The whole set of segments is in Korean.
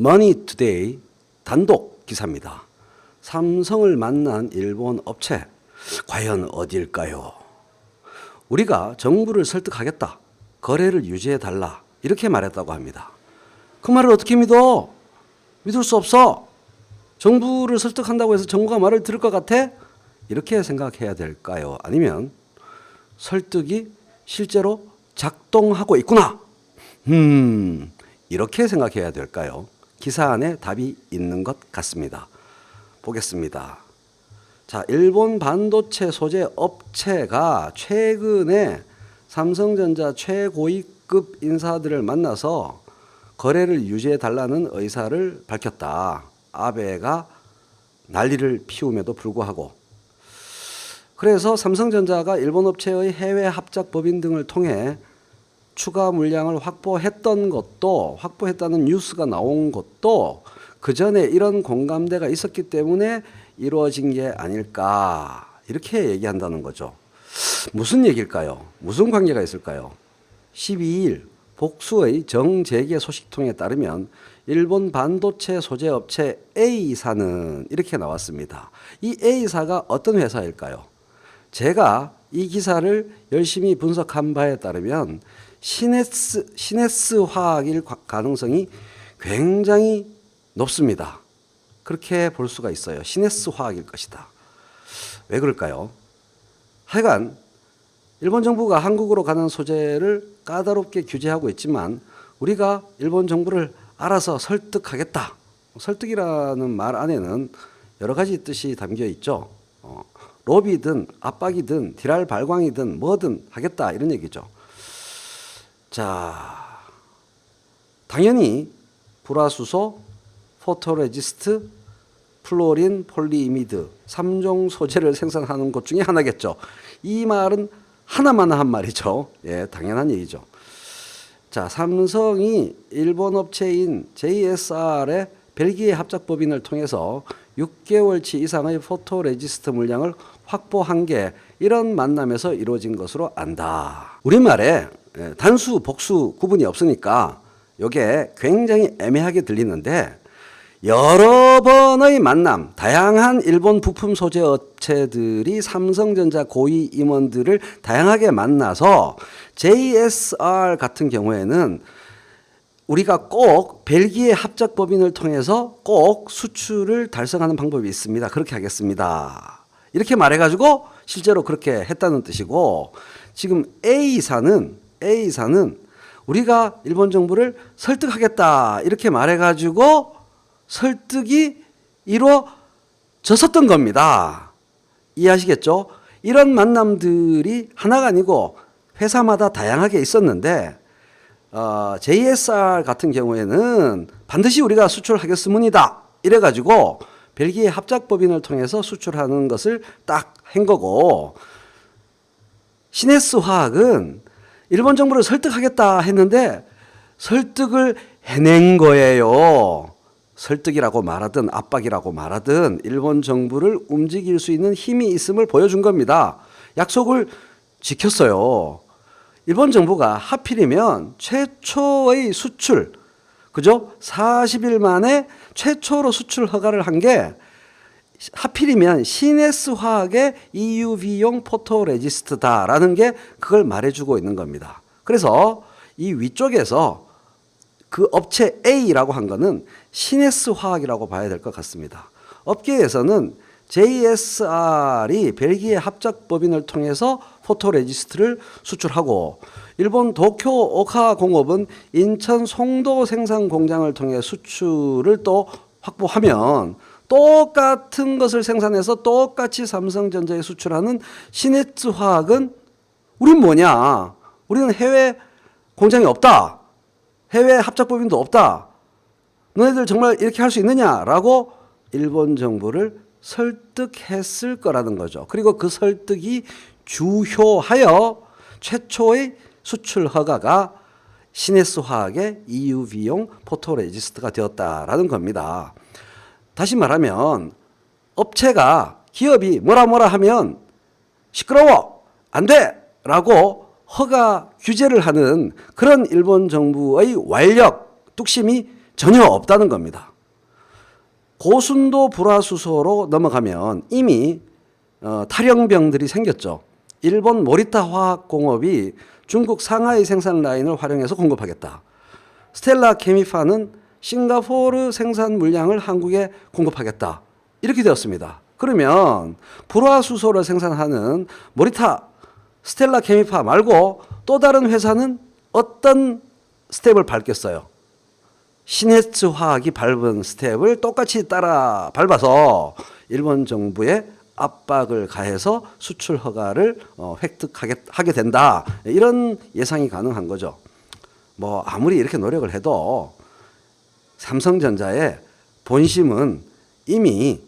머니투데이 단독 기사입니다. 삼성을 만난 일본 업체 과연 어디일까요? 우리가 정부를 설득하겠다. 거래를 유지해 달라. 이렇게 말했다고 합니다. 그 말을 어떻게 믿어? 믿을 수 없어. 정부를 설득한다고 해서 정부가 말을 들을 것 같아? 이렇게 생각해야 될까요? 아니면 설득이 실제로 작동하고 있구나. 음, 이렇게 생각해야 될까요? 기사 안에 답이 있는 것 같습니다. 보겠습니다. 자, 일본 반도체 소재 업체가 최근에 삼성전자 최고위급 인사들을 만나서 거래를 유지해 달라는 의사를 밝혔다. 아베가 난리를 피움에도 불구하고 그래서 삼성전자가 일본 업체의 해외 합작 법인 등을 통해 추가 물량을 확보했던 것도 확보했다는 뉴스가 나온 것도 그 전에 이런 공감대가 있었기 때문에 이루어진 게 아닐까 이렇게 얘기한다는 거죠. 무슨 얘기일까요? 무슨 관계가 있을까요? 12일 복수의 정재계 소식통에 따르면 일본 반도체 소재 업체 A사는 이렇게 나왔습니다. 이 A사가 어떤 회사일까요? 제가 이 기사를 열심히 분석한 바에 따르면 시네스 시네스 화학일 과- 가능성이 굉장히 높습니다. 그렇게 볼 수가 있어요. 시네스 화학일 것이다. 왜 그럴까요? 하여간 일본 정부가 한국으로 가는 소재를 까다롭게 규제하고 있지만 우리가 일본 정부를 알아서 설득하겠다. 설득이라는 말 안에는 여러 가지 뜻이 담겨 있죠. 어, 로비든 압박이든 디랄 발광이든 뭐든 하겠다 이런 얘기죠. 자, 당연히 불화수소, 포토레지스트, 플로린, 폴리이미드 3종 소재를 생산하는 것 중에 하나겠죠. 이 말은 하나만 한 말이죠. 예, 당연한 얘기죠. 자, 삼성이 일본 업체인 JSR의 벨기에 합작 법인을 통해서 6개월치 이상의 포토레지스트 물량을 확보한 게 이런 만남에서 이루어진 것으로 안다. 우리말에 예, 단수, 복수 구분이 없으니까 이게 굉장히 애매하게 들리는데 여러 번의 만남, 다양한 일본 부품 소재 업체들이 삼성전자 고위 임원들을 다양하게 만나서 JSR 같은 경우에는 우리가 꼭 벨기에 합작 법인을 통해서 꼭 수출을 달성하는 방법이 있습니다. 그렇게 하겠습니다. 이렇게 말해가지고 실제로 그렇게 했다는 뜻이고 지금 A사는 A사는 우리가 일본 정부를 설득하겠다 이렇게 말해가지고 설득이 이루어졌었던 겁니다. 이해하시겠죠? 이런 만남들이 하나가 아니고 회사마다 다양하게 있었는데 어, JSR 같은 경우에는 반드시 우리가 수출하겠습니다. 이래가지고 벨기에 합작법인을 통해서 수출하는 것을 딱 한 거고 시네스 화학은 일본 정부를 설득하겠다 했는데 설득을 해낸 거예요. 설득이라고 말하든 압박이라고 말하든 일본 정부를 움직일 수 있는 힘이 있음을 보여준 겁니다. 약속을 지켰어요. 일본 정부가 하필이면 최초의 수출, 그죠? 40일 만에 최초로 수출 허가를 한 게 하필이면 시네스 화학의 EUV용 포토레지스트다라는 게 그걸 말해주고 있는 겁니다. 그래서 이 위쪽에서 그 업체 A라고 한 거는 시네스 화학이라고 봐야 될 것 같습니다. 업계에서는 JSR이 벨기에 합작 법인을 통해서 포토레지스트를 수출하고 일본 도쿄 오카 공업은 인천 송도 생산 공장을 통해 수출을 또 확보하면 똑같은 것을 생산해서 똑같이 삼성전자에 수출하는 시네츠 화학은 우린 뭐냐? 우리는 해외 공장이 없다. 해외 합작법인도 없다. 너희들 정말 이렇게 할 수 있느냐라고 일본 정부를 설득했을 거라는 거죠. 그리고 그 설득이 주효하여 최초의 수출 허가가 시네스 화학의 EUV용 포토레지스트가 되었다라는 겁니다. 다시 말하면 업체가 기업이 뭐라 뭐라 하면 시끄러워 안 돼라고 허가 규제를 하는 그런 일본 정부의 완력 뚝심이 전혀 없다는 겁니다. 고순도 불화수소로 넘어가면 이미 어, 탈영병들이 생겼죠. 일본 모리타 화학공업이 중국 상하이 생산 라인을 활용해서 공급하겠다. 스텔라 케미파는 싱가포르 생산 물량을 한국에 공급하겠다. 이렇게 되었습니다. 그러면 불화수소를 생산하는 모리타 스텔라 케미파 말고 또 다른 회사는 어떤 스텝을 밟겠어요? 시네츠 화학이 밟은 스텝을 똑같이 따라 밟아서 일본 정부에 압박을 가해서 수출 허가를 어, 획득하게 하게 된다. 이런 예상이 가능한 거죠. 뭐 아무리 이렇게 노력을 해도 삼성전자의 본심은 이미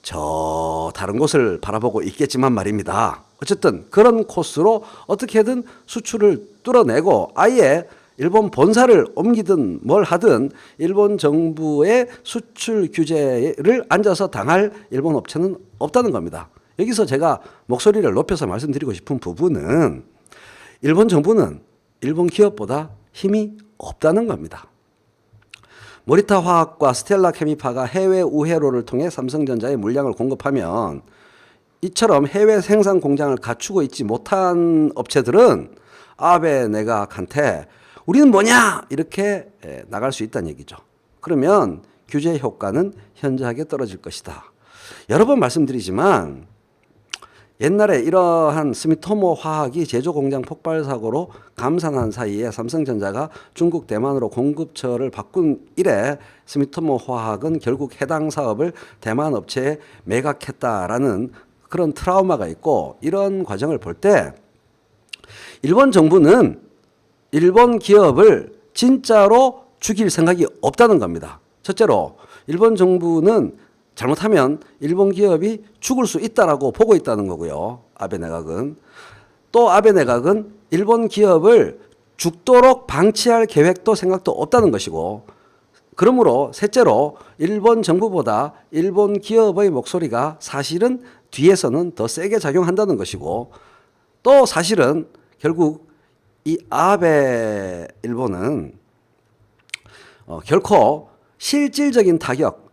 저 다른 곳을 바라보고 있겠지만 말입니다. 어쨌든 그런 코스로 어떻게든 수출을 뚫어내고 아예 일본 본사를 옮기든 뭘 하든 일본 정부의 수출 규제를 앉아서 당할 일본 업체는 없다는 겁니다. 여기서 제가 목소리를 높여서 말씀드리고 싶은 부분은 일본 정부는 일본 기업보다 힘이 없다는 겁니다. 모리타 화학과 스텔라 케미파가 해외 우회로를 통해 삼성전자에 물량을 공급하면 이처럼 해외 생산 공장을 갖추고 있지 못한 업체들은 아베 내각한테 우리는 뭐냐 이렇게 에, 나갈 수 있다는 얘기죠. 그러면 규제 효과는 현저하게 떨어질 것이다. 여러 번 말씀드리지만 옛날에 이러한 스미토모 화학이 제조 공장 폭발 사고로 감산한 사이에 삼성전자가 중국 대만으로 공급처를 바꾼 이래 스미토모 화학은 결국 해당 사업을 대만 업체에 매각했다라는 그런 트라우마가 있고 이런 과정을 볼 때 일본 정부는 일본 기업을 진짜로 죽일 생각이 없다는 겁니다. 첫째로 일본 정부는 잘못하면 일본 기업이 죽을 수 있다라고 보고 있다는 거고요. 아베 내각은 또 아베 내각은 일본 기업을 죽도록 방치할 계획도 생각도 없다는 것이고 그러므로 셋째로 일본 정부보다 일본 기업의 목소리가 사실은 뒤에서는 더 세게 작용한다는 것이고 또 사실은 결국 이 아베 일본은 어, 결코 실질적인 타격,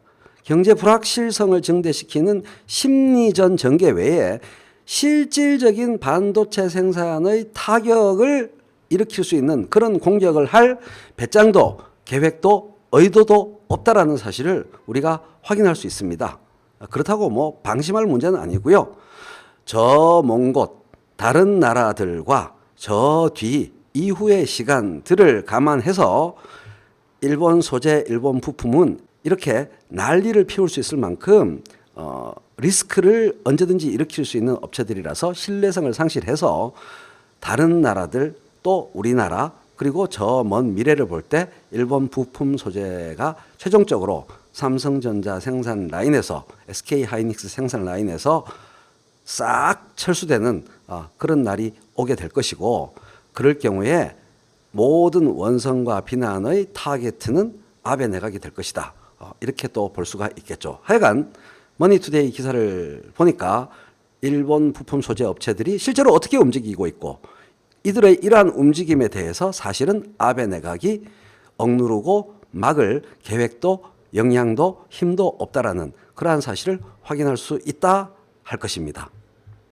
경제 불확실성을 증대시키는 심리전 전개 외에 실질적인 반도체 생산의 타격을 일으킬 수 있는 그런 공격을 할 배짱도 계획도 의도도 없다라는 사실을 우리가 확인할 수 있습니다. 그렇다고 뭐 방심할 문제는 아니고요. 저 먼 곳 다른 나라들과 저 뒤 이후의 시간들을 감안해서 일본 소재, 일본 부품은 이렇게 난리를 피울 수 있을 만큼 어, 리스크를 언제든지 일으킬 수 있는 업체들이라서 신뢰성을 상실해서 다른 나라들 또 우리나라 그리고 저 먼 미래를 볼 때 일본 부품 소재가 최종적으로 삼성전자 생산 라인에서 SK 하이닉스 생산 라인에서 싹 철수되는 어, 그런 날이 오게 될 것이고 그럴 경우에 모든 원성과 비난의 타겟은 아베 내각이 될 것이다. 어, 이렇게 또 볼 수가 있겠죠. 하여간 머니투데이 기사를 보니까 일본 부품 소재 업체들이 실제로 어떻게 움직이고 있고 이들의 이러한 움직임에 대해서 사실은 아베 내각이 억누르고 막을 계획도 영향도 힘도 없다라는 그러한 사실을 확인할 수 있다 할 것입니다.